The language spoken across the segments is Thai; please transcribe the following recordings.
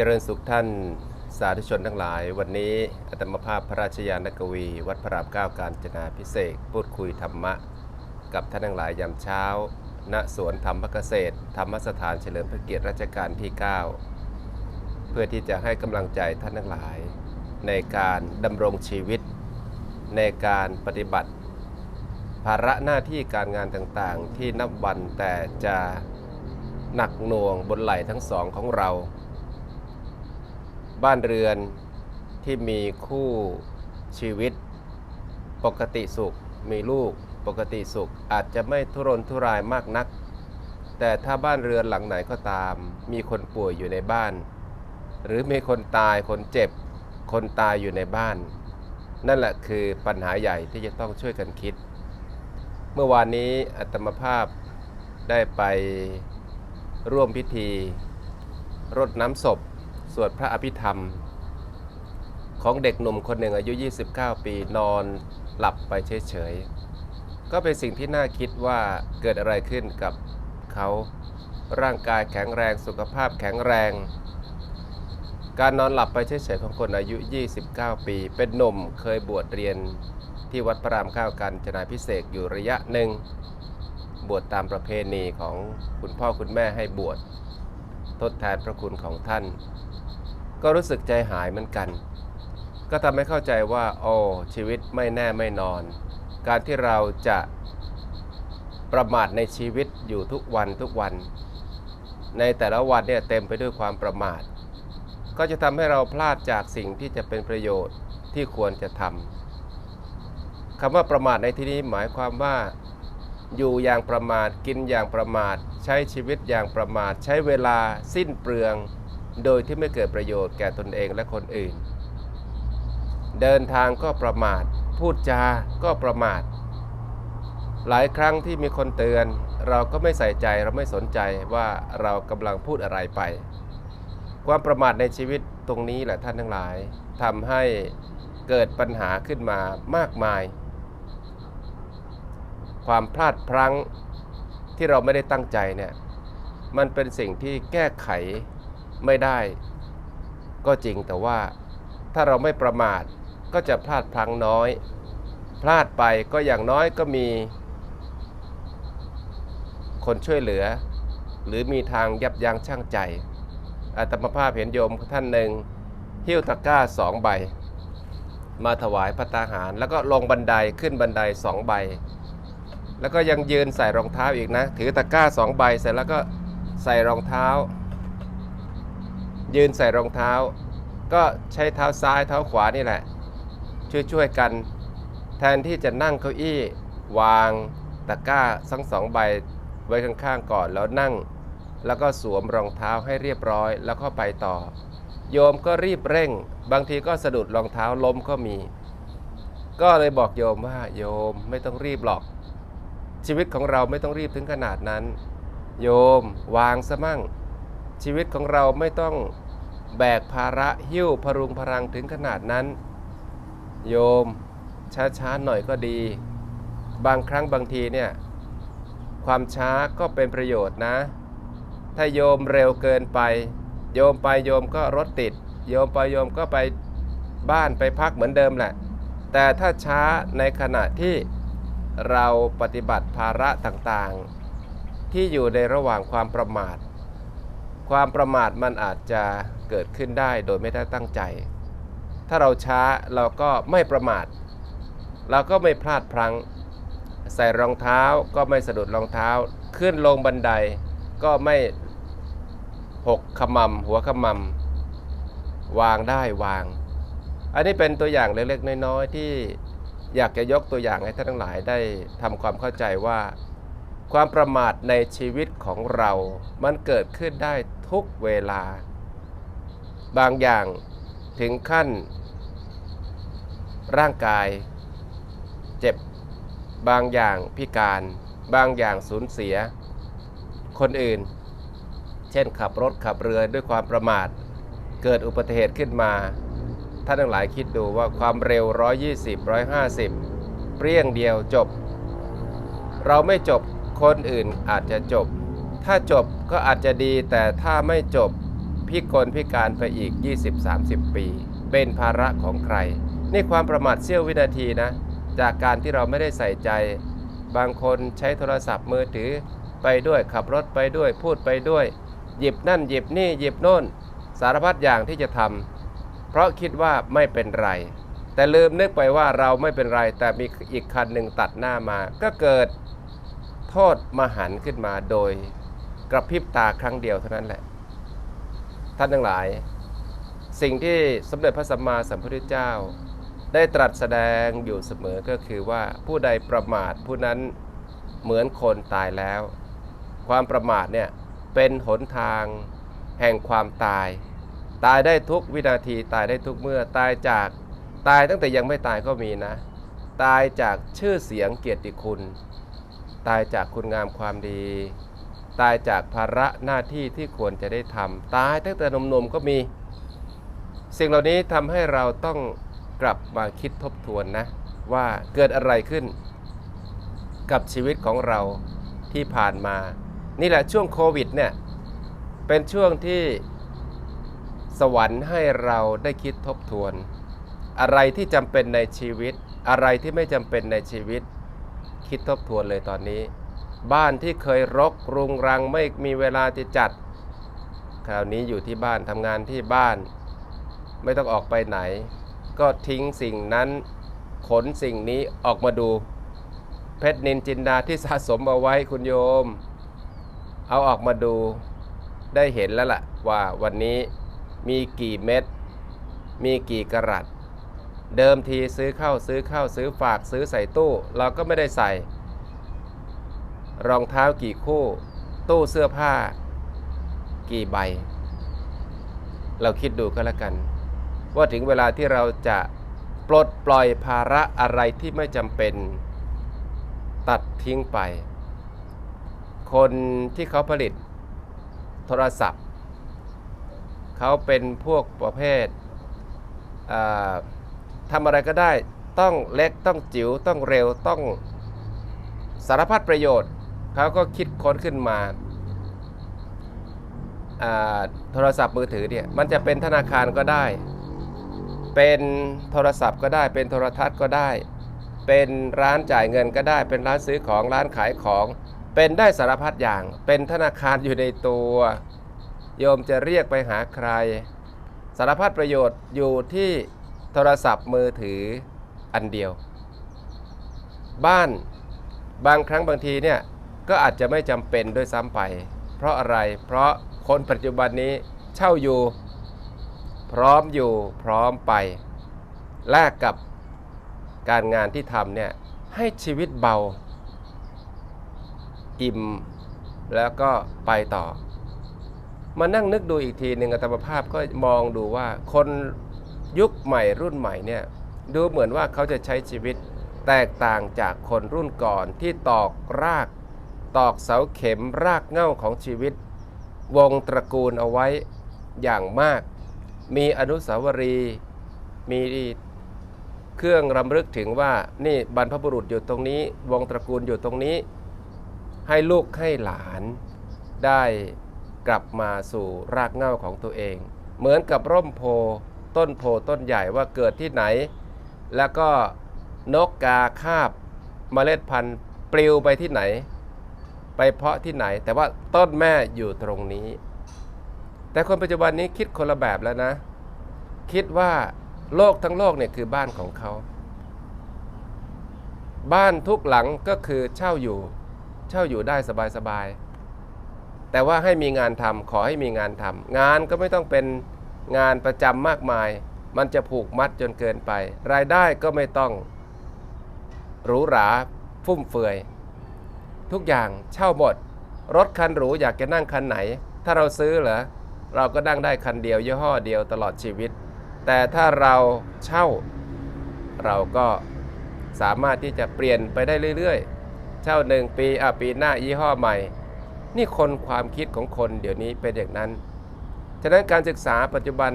เจริญสุขท่านสาธุชนทั้งหลาย วันนี้อาตมาภาพพระราชยานกวี วัดพระรามเก้าการจนาพิเศษพูดคุยธรรมะ กับท่านทั้งหลายยามเช้า ณสวนธรรมเกษตร ธรรมสถานเฉลิมพระเกียรติรัชกาลที่ 9 เพื่อที่จะให้กำลังใจท่านทั้งหลาย ในการดำรงชีวิต ในการปฏิบัติ ภาระหน้าที่การงานต่างๆ ที่นับวันแต่จะหนักหน่วงบนไหล่ทั้งสองของเรา บ้านเรือนที่มีคู่ชีวิต ปกติสุข มีลูกปกติสุข อาจจะไม่ทุรนทุรายมากนัก แต่ถ้าบ้านเรือนหลังไหนก็ตาม มีคนป่วยอยู่ในบ้าน หรือมีคนตายคนเจ็บ คนตายอยู่ในบ้าน นั่นแหละคือปัญหาใหญ่ที่จะต้องช่วยกันคิด เมื่อวานนี้อัตมภาพได้ไปร่วมพิธีรดน้ำศพ วดพระอภิธรรม ของเด็กหนุ่มคนหนึ่งอายุ 29 ปีนอนหลับไปเฉยๆ ก็เป็นสิ่งที่น่าคิดว่าเกิดอะไรขึ้นกับเขาร่างกายแข็งแรงสุขภาพแข็งแรง การนอนหลับไปเฉยๆของคนอายุ 29 ปี เป็นหนุ่มเคยบวชเรียนที่วัดพระรามเก้ากันจนาพิเศษอยู่ระยะหนึ่ง บวชตามประเพณีของคุณพ่อคุณแม่ให้บวชทดแทนพระคุณของท่าน ก็รู้สึกใจหายเหมือนกัน ก็ทำให้เข้าใจว่า โอ้ชีวิตไม่แน่ไม่นอน การที่เราจะประมาทในชีวิตอยู่ทุกวันทุกวัน ในแต่ละวันเนี่ยเต็มไปด้วยความประมาท ก็จะทำให้เราพลาดจากสิ่งที่จะเป็นประโยชน์ที่ควรจะทำคำว่าประมาทในที่นี้หมายความว่า อยู่อย่างประมาทกินอย่างประมาท ใช้ชีวิตอย่างประมาท ใช้เวลาสิ้นเปลือง โดยที่ไม่เกิดประโยชน์แก่ตนเองและคนอื่น เดินทางก็ประมาท พูดจาก็ประมาท หลายครั้งที่มีคนเตือน เราก็ไม่ใส่ใจเราไม่สนใจว่าเรากำลังพูดอะไรไป ความประมาทในชีวิตตรงนี้แหละท่านทั้งหลายทำให้เกิดปัญหาขึ้นมามากมาย ความพลาดพลั้งที่เราไม่ได้ตั้งใจเนี่ยมันเป็นสิ่งที่แก้ไข ไม่ได้ก็จริงแต่ว่าถ้าเราไม่ประมาทก็จะพลาดพลั้งน้อย พลาดไปก็อย่างน้อยก็มี คนช่วยเหลือ หรือมีทางยับยั้งชั่งใจอาตมาภาพเห็นโยมท่านหนึ่งหิ้วตะกร้าสองใบ มาถวายพระตาหาร แล้วก็ลงบันไดขึ้นบันไดสองใบ แล้วก็ยังยืนใส่รองเท้าอีกนะ ถือตะกร้าสองใบเสร็จแล้วก็ใส่รองเท้า ยืนใส่รองเท้า ก็ใช้เท้าซ้ายเท้าขวานี่แหละ ช่วยๆกัน แทนที่จะนั่งเก้าอี้ วางตะกร้าทั้งสองใบไว้ข้างๆก่อนแล้วนั่ง แล้วก็สวมรองเท้าให้เรียบร้อยแล้วก็ไปต่อ โยมก็รีบเร่ง บางทีก็สะดุดรองเท้าล้มก็มี ก็เลยบอกโยมว่าโยมไม่ต้องรีบหรอก ชีวิตของเราไม่ต้องรีบถึงขนาดนั้น โยมวางซะมั่ง ชีวิตของเราไม่ต้องแบกภาระหิ้วพรุงพรังถึงขนาดนั้น โยมช้าๆหน่อยก็ดี บางครั้งบางทีเนี่ยความช้าก็เป็นประโยชน์นะ ถ้าโยมเร็วเกินไป โยมไปโยมก็รถติด โยมไปโยมก็ไปบ้านไปพักเหมือนเดิมแหละ แต่ถ้าช้าในขณะที่เราปฏิบัติภาระต่างๆ ที่อยู่ในระหว่างความประมาท ความประมาทมันอาจจะเกิดขึ้นได้โดยไม่ได้ตั้งใจ ถ้าเราช้าเราก็ไม่ประมาท เราก็ไม่พลาดพลั้ง ใส่รองเท้าก็ไม่สะดุดรองเท้า ขึ้นลงบันไดก็ไม่หกขมำหัวขมำวางได้วาง อันนี้เป็นตัวอย่างเล็กๆน้อยๆที่อยากจะยกตัวอย่างให้ท่านทั้งหลายได้ทำความเข้าใจว่า ความประมาทในชีวิตของเรา มันเกิดขึ้นได้ ทุกเวลา บางอย่างถึงขั้น ร่างกาย เจ็บ บางอย่างพิการ บางอย่างสูญเสีย คนอื่น เช่นขับรถขับเรือด้วยความประมาท เกิดอุบัติเหตุขึ้นมาท่านทั้งหลายคิดดูว่าความเร็ว 120 150 เปรี้ยงเดียวจบ เราไม่จบคนอื่นอาจจะจบ ถ้าจบก็อาจจะดีแต่ถ้าไม่จบพิกลพิการไปอีก 20-30 ปี เป็นภาระของใคร นี่ความประมาทเสี้ยววินาทีนะ จากการที่เราไม่ได้ใส่ใจ บางคนใช้โทรศัพท์มือถือไปด้วยขับรถไปด้วยพูดไปด้วย หยิบนั่นหยิบนี่หยิบโน่น สารพัดอย่างที่จะทำเพราะคิดว่าไม่เป็นไร แต่ลืมนึกไปว่าเราไม่เป็นไร แต่มีอีกคันหนึ่งตัดหน้ามา ก็เกิดโทษมหันต์ขึ้นมาโดย กระพริบตาครั้งเดียวเท่านั้นแหละ ท่านทั้งหลาย สิ่งที่สมเด็จพระสัมมาสัมพุทธเจ้า ได้ตรัสแสดงอยู่เสมอก็คือว่าผู้ใดประมาทผู้นั้นเหมือนคนตายแล้ว ความประมาทเนี่ยเป็นหนทางแห่งความตาย ตายได้ทุกวินาทีตายได้ทุกเมื่อตายจากตายตั้งแต่ยังไม่ตายก็มีนะ ตายจากชื่อเสียงเกียรติคุณ ตายจากคุณงามความดี ตายจากภาระหน้าที่ที่ควรจะได้ทำตายตั้งแต่หนมๆก็มี สิ่งเหล่านี้ทำให้เราต้องกลับมาคิดทบทวนนะ ว่าเกิดอะไรขึ้น กับชีวิตของเราที่ผ่านมา นี่แหละช่วงโควิดเนี่ยเป็นช่วงที่สวรรค์ให้เราได้คิดทบทวน อะไรที่จำเป็นในชีวิต อะไรที่ไม่จำเป็นในชีวิต คิดทบทวนเลยตอนนี้ บ้านที่เคยรกรุงรังไม่มีเวลาจะจัด คราวนี้อยู่ที่บ้านทำงานที่บ้าน ไม่ต้องออกไปไหน ก็ทิ้งสิ่งนั้นขนสิ่งนี้ออกมาดู เพชรนินจินดาที่สะสมเอาไว้คุณโยม เอาออกมาดูได้เห็นแล้วล่ะว่าวันนี้มีกี่เม็ดมีกี่กะรัตเดิมทีซื้อเข้าซื้อเข้าซื้อฝากซื้อใส่ตู้ เราก็ไม่ได้ใส่ รองเท้ากี่คู่ ตู้เสื้อผ้า กี่ใบ เราคิดดูก็แล้วกัน ว่าถึงเวลาที่เราจะปลดปล่อยภาระอะไรที่ไม่จำเป็น ตัดทิ้งไป คนที่เขาผลิตโทรศัพท์ เขาเป็นพวกประเภททำอะไรก็ได้ต้องเล็กต้องจิ๋วต้องเร็วต้องสารพัดประโยชน์ เขาก็คิดค้นขึ้นมาอ่าโทรศัพท์มือถือเนี่ยมันจะเป็นธนาคารก็ได้ เป็นโทรศัพท์ก็ได้ เป็นโทรทัศน์ก็ได้ เป็นร้านจ่ายเงินก็ได้ เป็นร้านซื้อของร้านขายของ เป็นได้สารพัดอย่าง เป็นธนาคารอยู่ในตัว โยมจะเรียกไปหาใคร สารพัดประโยชน์อยู่ที่โทรศัพท์มือถืออันเดียว บ้านบางครั้งบางทีเนี่ย ก็อาจจะไม่จำเป็นด้วยซ้ำไป เพราะอะไรเพราะคนปัจจุบันนี้เช่าอยู่ พร้อมอยู่พร้อมไปแลกกับการงานที่ทำเนี่ยให้ชีวิตเบา อิ่ม แล้วก็ไปต่อ มานั่งนึกดูอีกทีหนึ่งอัตมภาพก็มองดูว่าคนยุคใหม่รุ่นใหม่เนี่ยดูเหมือนว่าเขาจะใช้ชีวิตแตกต่างจากคนรุ่นก่อนที่ตอกราก ตอกเสาเข็มรากเง้าของชีวิต วงตระกูลเอาไว้อย่างมาก มีอนุสาวรีย์มีเครื่องรำลึกถึงว่านี่บรรพบุรุษอยู่ตรงนี้ วงตระกูลอยู่ตรงนี้ ให้ลูกให้หลานได้กลับมาสู่รากเง้าของตัวเอง เหมือนกับร่มโพต้นโพต้นใหญ่ว่าเกิดที่ไหน แล้วก็นกกาคาบเมล็ดพันธุ์ปลิวไปที่ไหน ไปเพาะที่ไหน แต่ว่าต้นแม่อยู่ตรงนี้ แต่คนปัจจุบันนี้คิดคนละแบบแล้วนะ คิดว่าโลกทั้งโลกเนี่ยคือบ้านของเขา บ้านทุกหลังก็คือเช่าอยู่ เช่าอยู่ได้สบายๆ แต่ว่าให้มีงานทำขอให้มีงานทำงานก็ไม่ต้องเป็นงานประจำมากมาย มันจะผูกมัดจนเกินไป รายได้ก็ไม่ต้องหรูหราฟุ่มเฟือย ทุกอย่างเช่าหมด รถคันหรูอยากจะนั่งคันไหน ถ้าเราซื้อเหรอเราก็นั่งได้คันเดียวยี่ห้อเดียวตลอดชีวิต แต่ถ้าเราเช่า เราก็สามารถที่จะเปลี่ยนไปได้เรื่อยๆ เช่าหนึ่งปีอะปีหน้ายี่ห้อใหม่ นี่คนความคิดของคนเดี๋ยวนี้เป็นอย่างนั้น ฉะนั้นการศึกษาปัจจุบัน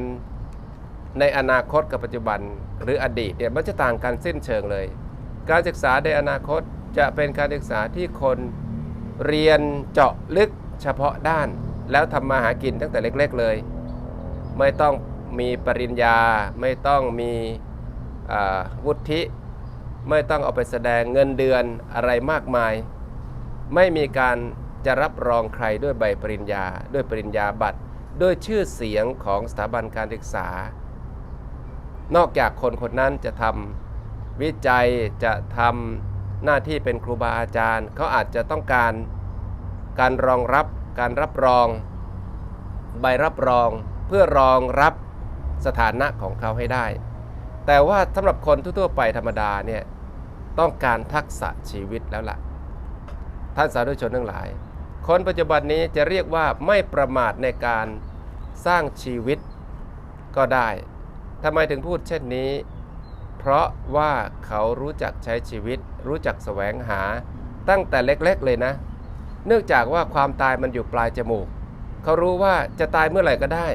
ในอนาคตกับปัจจุบันหรืออดีตเนี่ยมันจะต่างกันสิ้นเชิงเลย การศึกษาในอนาคต จะเป็นการศึกษาที่คนเรียนเจาะลึกเฉพาะด้าน แล้วทำมาหากินตั้งแต่เล็กๆเลย ไม่ต้องมีปริญญา ไม่ต้องมีวุฒิ ไม่ต้องเอาไปแสดงเงินเดือนอะไรมากมาย ไม่มีการจะรับรองใครด้วยใบปริญญา ด้วยปริญญาบัตร ด้วยชื่อเสียงของสถาบันการศึกษา นอกจากคนคนนั้นจะทำวิจัยจะทำ หน้าที่เป็นครูบาอาจารย์เขาอาจจะต้องการการรองรับการรับรอง ใบรับรองเพื่อรองรับสถานะของเขาให้ได้ แต่ว่าสำหรับคนทั่วๆไปธรรมดาเนี่ยต้องการทักษะชีวิตแล้วล่ะ ท่านสาธุชนทั้งหลาย คนปัจจุบันนี้จะเรียกว่าไม่ประมาทในการสร้างชีวิตก็ได้ทำไมถึงพูดเช่นนี้ เพราะว่าเขารู้จักใช้ชีวิต รู้จักแสวงหาตั้งแต่เล็กๆเลยนะ เนื่องจากว่าความตายมันอยู่ปลายจมูก เขารู้ว่าจะตายเมื่อไหร่ก็ได้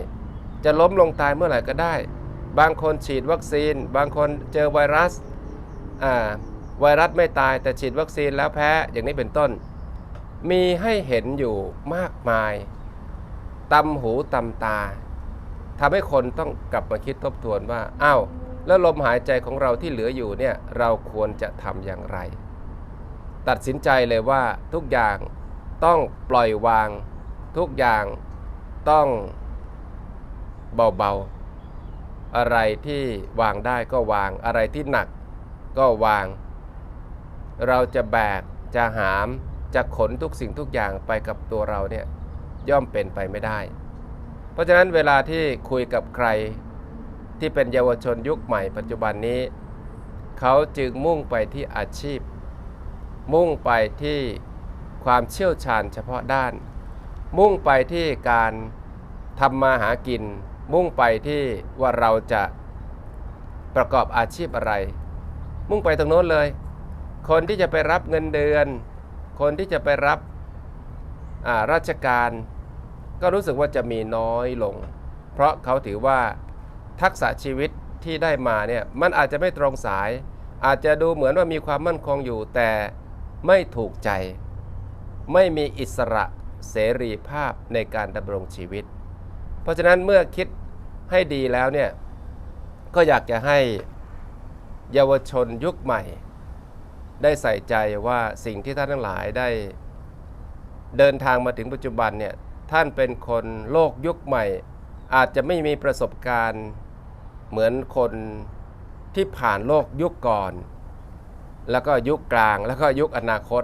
จะล้มลงตายเมื่อไหร่ก็ได้ บางคนฉีดวัคซีน บางคนเจอไวรัสอ่าไวรัสไม่ตายแต่ฉีดวัคซีนแล้วแพ้อย่างนี้เป็นต้น มีให้เห็นอยู่มากมายตำหูตำตาทำให้คนต้องกลับมาคิดทบทวนว่าอ้าว แล้วลมหายใจของเราที่เหลืออยู่เนี่ยเราควรจะทำอย่างไร ตัดสินใจเลยว่าทุกอย่างต้องปล่อยวาง ทุกอย่างต้องเบาๆ อะไรที่วางได้ก็วาง อะไรที่หนักก็วาง เราจะแบกจะหาม จะขนทุกสิ่งทุกอย่างไปกับตัวเราเนี่ยย่อมเป็นไปไม่ได้ เพราะฉะนั้นเวลาที่คุยกับใคร ที่เป็นเยาวชนยุคใหม่ปัจจุบันนี้ เขาจึงมุ่งไปที่อาชีพ มุ่งไปที่ความเชี่ยวชาญเฉพาะด้าน มุ่งไปที่การทำมาหากิน มุ่งไปที่ว่าเราจะประกอบอาชีพอะไร มุ่งไปตรงโน้นเลย คนที่จะไปรับเงินเดือน คนที่จะไปรับราชการ ก็รู้สึกว่าจะมีน้อยลง เพราะเขาถือว่า ทักษะชีวิตที่ได้มาเนี่ยมันอาจจะไม่ตรงสาย อาจจะดูเหมือนว่ามีความมั่นคงอยู่แต่ไม่ถูกใจ ไม่มีอิสระเสรีภาพในการดำรงชีวิต เพราะฉะนั้นเมื่อคิดให้ดีแล้วเนี่ยก็อยากจะให้เยาวชนยุคใหม่ ได้ใส่ใจว่าสิ่งที่ท่านทั้งหลายได้ เดินทางมาถึงปัจจุบันเนี่ยท่านเป็นคนโลกยุคใหม่ อาจจะไม่มีประสบการณ์ เหมือนคนที่ผ่านโลกยุคก่อน แล้วก็ยุคกลางแล้วก็ยุคอนาคต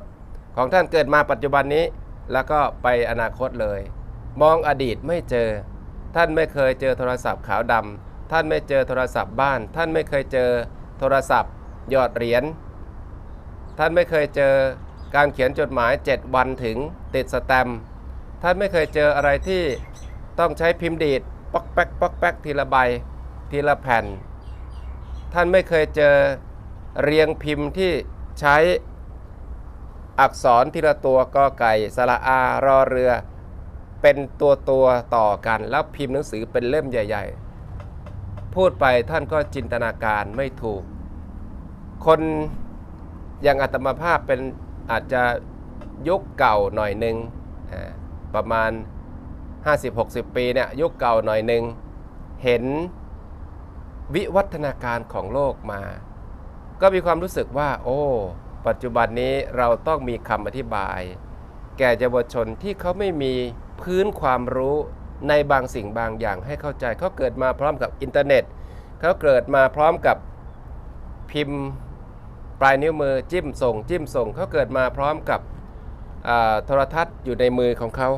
ของท่านเกิดมาปัจจุบันนี้ แล้วก็ไปอนาคตเลย มองอดีตไม่เจอ ท่านไม่เคยเจอโทรศัพท์ขาวดำท่านไม่เจอโทรศัพท์บ้าน ท่านไม่เคยเจอโทรศัพท์หยอดเหรียญท่านไม่เคยเจอการเขียนจดหมาย 7 วันถึงติดสแตมท่านไม่เคยเจออะไรที่ต้องใช้พิมพ์ดีดป๊อกแป๊กป๊อกแป๊กทีละใบ ทีละแผ่น ท่านไม่เคยเจอเรียงพิมพ์ที่ใช้อักษรทีละตัวกอไก่สระอารอเรือ เป็นตัวตัวต่อกัน แล้วพิมพ์หนังสือเป็นเล่มใหญ่ ๆ พูดไปท่านก็จินตนาการไม่ถูก คนอย่างอัตมาภาพเป็นอาจจะยุคเก่าหน่อยหนึ่งประมาณ 50-60 ปีเนี่ยยุคเก่าหน่อยหนึ่งเห็น วิวัฒนาการของโลกมา ก็มีความรู้สึกว่า โอ้ ปัจจุบันนี้เราต้องมีคำอธิบาย แก่เยาวชนที่เขาไม่มีพื้นความรู้ในบางสิ่งบางอย่างให้เข้าใจเขาเกิดมาพร้อมกับอินเทอร์เน็ตเขาเกิดมาพร้อมกับพิมพ์ปลายนิ้วมือจิ้มส่ง จิ้มส่งเขาเกิดมาพร้อมกับอ่าโทรทัศน์อยู่ในมือของเขา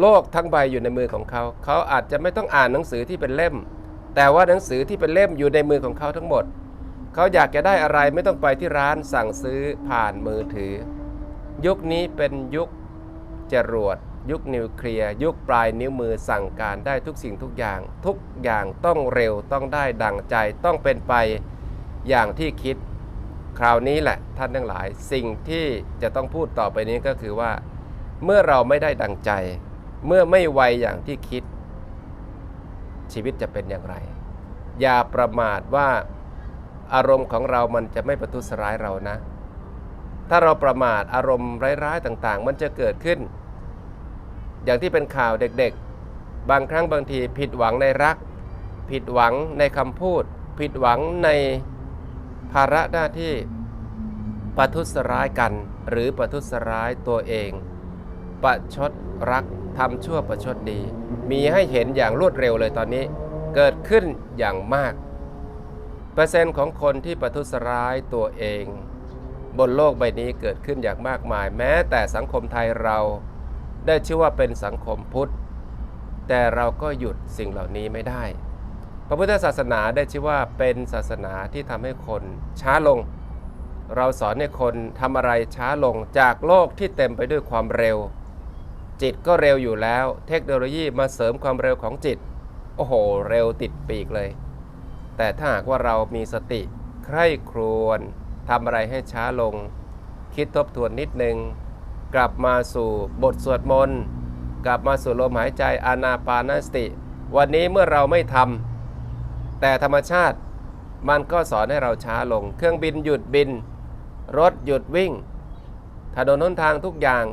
โลกทั้งใบอยู่ในมือของเขา เขาอาจจะไม่ต้องอ่านหนังสือที่เป็นเล่ม แต่ว่าหนังสือที่เป็นเล่มอยู่ในมือของเขาทั้งหมด เขาอยากจะได้อะไรไม่ต้องไปที่ร้านสั่งซื้อผ่านมือถือ ยุคนี้เป็นยุคจรวด ยุคนิวเคลียร์ยุคปลายนิ้วมือสั่งการได้ทุกสิ่งทุกอย่าง ทุกอย่างต้องเร็วต้องได้ดังใจต้องเป็นไปอย่างที่คิด คราวนี้แหละท่านทั้งหลาย สิ่งที่จะต้องพูดต่อไปนี้ก็คือว่า เมื่อเราไม่ได้ดังใจ เมื่อไม่ไวอย่างที่คิด ชีวิตจะเป็นอย่างไร อย่าประมาทว่าอารมณ์ของเรามันจะไม่ประทุษร้ายเรานะ ถ้าเราประมาทอารมณ์ร้ายๆต่างๆ มันจะเกิดขึ้น อย่างที่เป็นข่าวเด็กๆ บางครั้งบางทีผิดหวังในรัก ผิดหวังในคำพูด ผิดหวังในภาระหน้าที่ประทุษร้ายกัน หรือประทุษร้ายตัวเอง ประชดรักทำชั่วประชดดี มีให้เห็นอย่างรวดเร็วเลยตอนนี้ เกิดขึ้นอย่างมาก เปอร์เซ็นต์ของคนที่ประทุษร้ายตัวเอง บนโลกใบนี้เกิดขึ้นอย่างมากมาย แม้แต่สังคมไทยเราได้ชื่อว่าเป็นสังคมพุทธ แต่เราก็หยุดสิ่งเหล่านี้ไม่ได้ พระพุทธศาสนาได้ชื่อว่าเป็นศาสนาที่ทำให้คนช้าลง เราสอนให้คนทำอะไรช้าลงจากโลกที่เต็มไปด้วยความเร็ว จิตก็เร็วอยู่แล้ว เทคโนโลยีมาเสริมความเร็วของจิต โอ้โห เร็วติดปีกเลย แต่ถ้าหากว่าเรามีสติ ใคร่ครวญทำอะไรให้ช้าลง คิดทบทวนนิดนึง กลับมาสู่บทสวดมนต์ กลับมาสู่ลมหายใจอานาปานสติ วันนี้เมื่อเราไม่ทำแต่ธรรมชาติมันก็สอนให้เราช้าลง เครื่องบินหยุดบิน รถหยุดวิ่ง ถนนหนทางทุกอย่าง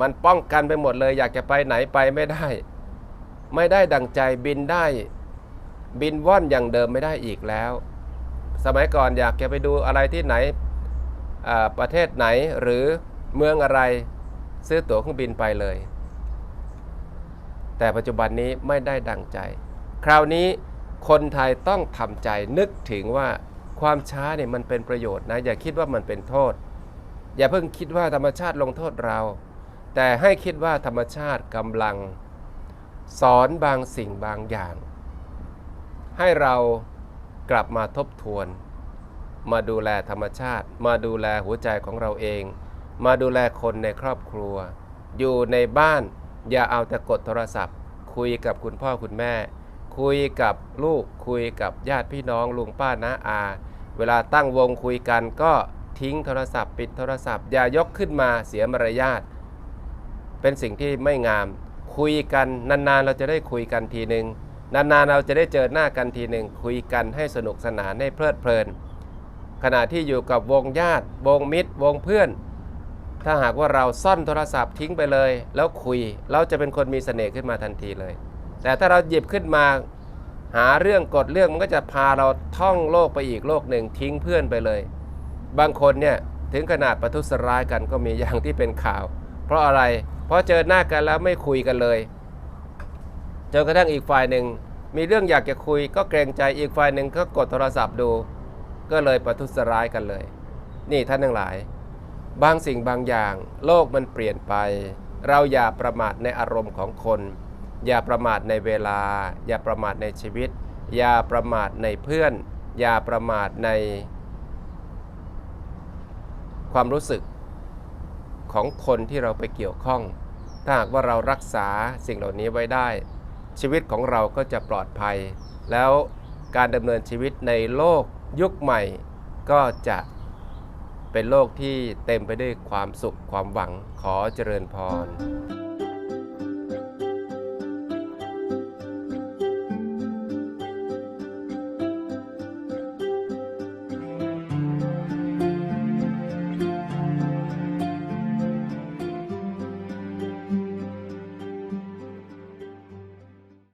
มันป้องกันไปหมดเลย อยากจะไปไหนไปไม่ได้ ไม่ได้ดังใจบินได้ บินว่อนอย่างเดิมไม่ได้อีกแล้ว สมัยก่อนอยากจะไปดูอะไรที่ไหนประเทศไหนหรือเมืองอะไรซื้อตั๋วเครื่องบินไปเลย แต่ปัจจุบันนี้ไม่ได้ดังใจ คราวนี้คนไทยต้องทำใจนึกถึงว่าความช้าเนี่ยมันเป็นประโยชน์นะ อย่าคิดว่ามันเป็นโทษ อย่าเพิ่งคิดว่าธรรมชาติลงโทษเรา แต่ให้คิดว่าธรรมชาติกำลังสอนบางสิ่งบางอย่าง ให้เรากลับมาทบทวน มาดูแลธรรมชาติ มาดูแลหัวใจของเราเอง มาดูแลคนในครอบครัว อยู่ในบ้านอย่าเอาแต่กดโทรศัพท์ คุยกับคุณพ่อคุณแม่ คุยกับลูกคุยกับญาติพี่น้องลุงป้าน้าอา เวลาตั้งวงคุยกันก็ทิ้งโทรศัพท์ ปิดโทรศัพท์ อย่ายกขึ้นมาเสียมารยาท เป็นสิ่งที่ไม่งาม คุยกันนานๆ เราจะได้คุยกันทีหนึ่งนานๆเราจะได้เจอหน้ากันทีหนึ่งคุยกันให้สนุกสนานให้เพลิดเพลิน ขณะที่อยู่กับวงญาติ วงมิตร วงเพื่อน ถ้าหากว่าเราซ่อนโทรศัพท์ทิ้งไปเลย แล้วคุยเราจะเป็นคนมีเสน่ห์ขึ้นมาทันทีเลย แต่ถ้าเราหยิบขึ้นมาหาเรื่องกดเรื่องมันก็จะพาเราท่องโลกไปอีกโลกหนึ่งทิ้งเพื่อนไปเลย บางคนเนี่ยถึงขนาดประทุษร้ายกันก็มีอย่างที่เป็นข่าว เพราะอะไร ราะเจอหน้ากันแล้วไม่คุยกันเลยจนกระทั่งอีกฝ่ายหนึ่งมีเรื่องอยากจะคุยก็เกรงใจอีกฝ่ายหนึ่งก็กดโทรศัพท์ดู ก็เลยประทุษร้ายกันเลย นี่ท่านทั้งหลาย บางสิ่งบางอย่าง โลกมันเปลี่ยนไป เราอย่าประมาทในอารมณ์ของคน อย่าประมาทในเวลา อย่าประมาทในชีวิต อย่าประมาทในเพื่อน อย่าประมาทใน ความรู้สึก ของคนที่เราไปเกี่ยวข้อง ถ้าหากว่าเรารักษาสิ่งเหล่านี้ไว้ได้ ชีวิตของเราก็จะปลอดภัย แล้วการดำเนินชีวิตในโลกยุคใหม่ ก็จะเป็นโลกที่เต็มไปด้วยความสุขความหวังขอเจริญพร